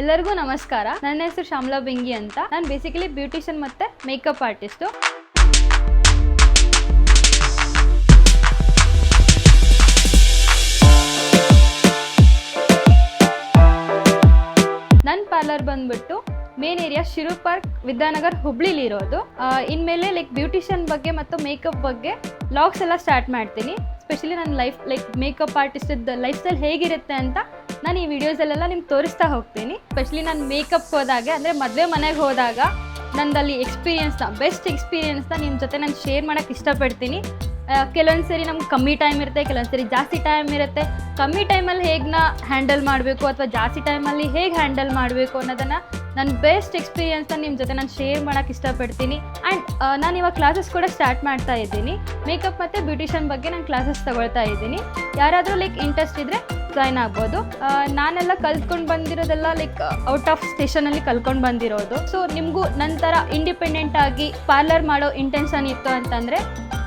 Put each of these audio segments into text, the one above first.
ಎಲ್ಲರಿಗೂ ನಮಸ್ಕಾರ. ನನ್ನ ಹೆಸರು ಶ್ಯಾಮಲಾ ಬೆಂಗಿ ಅಂತ. ನಾನು ಬೇಸಿಕಲಿ ಬ್ಯೂಟಿಷಿಯನ್ ಮತ್ತೆ ಮೇಕಪ್ ಆರ್ಟಿಸ್ಟು ನನ್ನ ಪಾರ್ಲರ್ ಬಂದ್ಬಿಟ್ಟು ಮೇನ್ ಏರಿಯಾ ಶಿರು ಪಾರ್ಕ್ ವಿದ್ಯಾನಗರ್, ಹುಬ್ಳಿಲಿ ಇರೋದು. ಇನ್ಮೇಲೆ ಲೈಕ್ ಬ್ಯೂಟಿಷಿಯನ್ ಬಗ್ಗೆ ಮತ್ತು ಮೇಕಪ್ ಬಗ್ಗೆ ಲಾಗ್ಸ್ ಎಲ್ಲ ಸ್ಟಾರ್ಟ್ ಮಾಡ್ತೀನಿ. ಸ್ಪೆಷಲಿ ನನ್ನ ಲೈಫ್ ಲೈಕ್ ಮೇಕಪ್ ಆರ್ಟಿಸ್ಟದ ಲೈಫ್ ಸ್ಟೈಲ್ ಹೇಗಿರುತ್ತೆ ಅಂತ ನಾನು ಈ ವಿಡಿಯೋಸಲ್ಲೆಲ್ಲ ನಿಮ್ಗೆ ತೋರಿಸ್ತಾ ಹೋಗ್ತೀನಿ. ಸ್ಪೆಷಲಿ ನಾನು ಮೇಕಪ್ ಹೋದಾಗ, ಅಂದರೆ ಮದುವೆ ಮನೆಗೆ ಹೋದಾಗ ನಂದಲ್ಲಿ ಎಕ್ಸ್ಪೀರಿಯನ್ಸ್ನ ಬೆಸ್ಟ್ ಎಕ್ಸ್ಪೀರಿಯನ್ಸ್ನ ನಿಮ್ಮ ಜೊತೆ ನಾನು ಶೇರ್ ಮಾಡೋಕ್ಕೆ ಇಷ್ಟಪಡ್ತೀನಿ. ಕೆಲವೊಂದು ಸರಿ ನಮ್ಗೆ ಕಮ್ಮಿ ಟೈಮ್ ಇರುತ್ತೆ, ಕೆಲವೊಂದು ಸರಿ ಜಾಸ್ತಿ ಟೈಮ್ ಇರುತ್ತೆ. ಕಮ್ಮಿ ಟೈಮಲ್ಲಿ ಹೇಗೆ ನಾ ಹ್ಯಾಂಡಲ್ ಮಾಡಬೇಕು ಅಥವಾ ಜಾಸ್ತಿ ಟೈಮಲ್ಲಿ ಹೇಗೆ ಹ್ಯಾಂಡಲ್ ಮಾಡಬೇಕು ಅನ್ನೋದನ್ನು ನನ್ನ ಬೆಸ್ಟ್ ಎಕ್ಸ್ಪೀರಿಯನ್ಸ್ನ ನಿಮ್ಮ ಜೊತೆ ನಾನು ಶೇರ್ ಮಾಡೋಕ್ಕೆ ಇಷ್ಟಪಡ್ತೀನಿ. ಆ್ಯಂಡ್ ನಾನು ಇವಾಗ ಕ್ಲಾಸಸ್ ಕೂಡ ಸ್ಟಾರ್ಟ್ ಮಾಡ್ತಾ ಇದ್ದೀನಿ. ಮೇಕಪ್ ಮತ್ತು ಬ್ಯೂಟಿಷಿಯನ್ ಬಗ್ಗೆ ನಾನು ಕ್ಲಾಸಸ್ ತಗೊಳ್ತಾ ಇದ್ದೀನಿ. ಯಾರಾದರೂ ಲೈಕ್ ಇಂಟ್ರೆಸ್ಟ್ ಇದ್ದರೆ ಜಾಯ್ನ್ ಆಗ್ಬೋದು. ನಾನೆಲ್ಲ ಕಲ್ತ್ಕೊಂಡು ಬಂದಿರೋದೆಲ್ಲ ಲೈಕ್ ಔಟ್ ಆಫ್ ಸ್ಟೇಷನಲ್ಲಿ ಕಲ್ತ್ಕೊಂಡು ಬಂದಿರೋದು. ಸೊ ನಿಮಗೂ ನನ್ನ ಥರ ಇಂಡಿಪೆಂಡೆಂಟ್ ಆಗಿ ಪಾರ್ಲರ್ ಮಾಡೋ ಇಂಟೆನ್ಷನ್ ಇತ್ತು ಅಂತಂದರೆ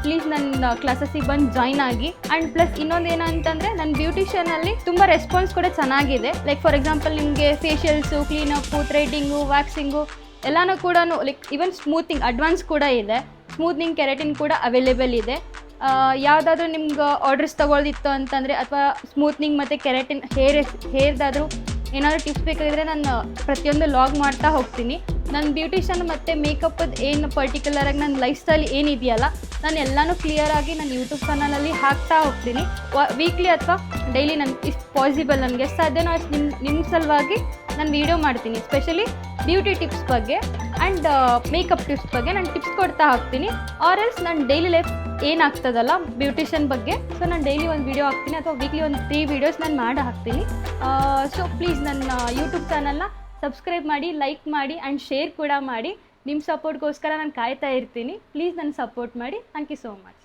ಪ್ಲೀಸ್ ನನ್ನ ಕ್ಲಾಸಸ್ಸಿಗೆ ಬಂದು ಜಾಯ್ನ್ ಆಗಿ. ಆ್ಯಂಡ್ ಪ್ಲಸ್ ಇನ್ನೊಂದು ಏನಂತಂದರೆ ನನ್ನ ಬ್ಯೂಟಿಷಿಯನಲ್ಲಿ ತುಂಬ ರೆಸ್ಪಾನ್ಸ್ ಕೂಡ ಚೆನ್ನಾಗಿದೆ. ಲೈಕ್ ಫಾರ್ ಎಕ್ಸಾಂಪಲ್ ನಿಮಗೆ ಫೇಶಿಯಲ್ಸು ಕ್ಲೀನಪ್ಪು ಥ್ರೆಡಿಂಗು ವ್ಯಾಕ್ಸಿಂಗು ಎಲ್ಲನೂ ಕೂಡ ಲೈಕ್ ಈವನ್ ಸ್ಮೂತಿಂಗ್ ಅಡ್ವಾನ್ಸ್ ಕೂಡ ಇದೆ. ಸ್ಮೂತ್ನಿಂಗ್ ಕೆರೆಟಿನ್ ಕೂಡ ಅವೈಲೇಬಲ್ ಇದೆ. ಯಾವುದಾದ್ರೂ ನಿಮ್ಗೆ ಆರ್ಡರ್ಸ್ ತೊಗೊಳ್ದಿತ್ತು ಅಂತಂದರೆ ಅಥವಾ ಸ್ಮೂತ್ನಿಂಗ್ ಮತ್ತು ಕೆರೆಟಿನ್ ಹೇರ್ ಹೇರ್ದಾದರೂ ಏನಾದರೂ ಟಿಪ್ಸ್ ಬೇಕಾಗಿದ್ರೆ ನಾನು ಪ್ರತಿಯೊಂದು ಲಾಗ್ ಮಾಡ್ತಾ ಹೋಗ್ತೀನಿ. ನನ್ನ ಬ್ಯೂಟಿಷನ್ ಮತ್ತು ಮೇಕಪ್ಪದು ಏನು ಪರ್ಟಿಕ್ಯುಲರಾಗಿ ನನ್ನ ಲೈಫ್ ಸ್ಟೈಲ್ ಏನಿದೆಯಲ್ಲ, ನಾನು ಎಲ್ಲನೂ ಕ್ಲಿಯರಾಗಿ ನನ್ನ ಯೂಟ್ಯೂಬ್ ಚಾನಲಲ್ಲಿ ಹಾಕ್ತಾ ಹೋಗ್ತೀನಿ. ವೀಕ್ಲಿ ಅಥವಾ ಡೈಲಿ ನನ್ನ ಇಷ್ಟು ಪಾಸಿಬಲ್ ನನಗೆ ಸಾಧ್ಯನೋ ಅಷ್ಟು ನಿಮ್ಮ ನಿಮ್ಮ ಸಲುವಾಗಿ ನಾನು ವೀಡಿಯೋ ಮಾಡ್ತೀನಿ. ಸ್ಪೆಷಲಿ ಬ್ಯೂಟಿ ಟಿಪ್ಸ್ ಬಗ್ಗೆ. ಆ್ಯಂಡ್ ಮೇಕಪ್ ಟಿಪ್ಸ್ ಬಗ್ಗೆ ನಾನು ಟಿಪ್ಸ್ ಕೊಡ್ತಾ ಹಾಕ್ತೀನಿ. ಆರ್ ಎಲ್ಸ್ ನನ್ನ ಡೈಲಿ ಲೈಫ್ ಏನಾಗ್ತದಲ್ಲ ಬ್ಯೂಟಿಷಿಯನ್ ಬಗ್ಗೆ. ಸೊ ನಾನು ಡೈಲಿ ಒಂದು ವೀಡಿಯೋ ಹಾಕ್ತೀನಿ ಅಥವಾ ವೀಕ್ಲಿ ಒಂದು ತ್ರೀ ವೀಡಿಯೋಸ್ ನಾನು ಮಾಡಿ ಹಾಕ್ತೀನಿ. ಸೊ ಪ್ಲೀಸ್ ನನ್ನ ಯೂಟ್ಯೂಬ್ ಚಾನಲ್ನ ಸಬ್ಸ್ಕ್ರೈಬ್ ಮಾಡಿ ಲೈಕ್ ಮಾಡಿ ಆ್ಯಂಡ್ ಶೇರ್ ಕೂಡ ಮಾಡಿ. ನಿಮ್ಮ ಸಪೋರ್ಟ್ಗೋಸ್ಕರ ನಾನು ಕಾಯ್ತಾ ಇರ್ತೀನಿ. ಪ್ಲೀಸ್ ನನ್ನ ಸಪೋರ್ಟ್ ಮಾಡಿ. Thank you so much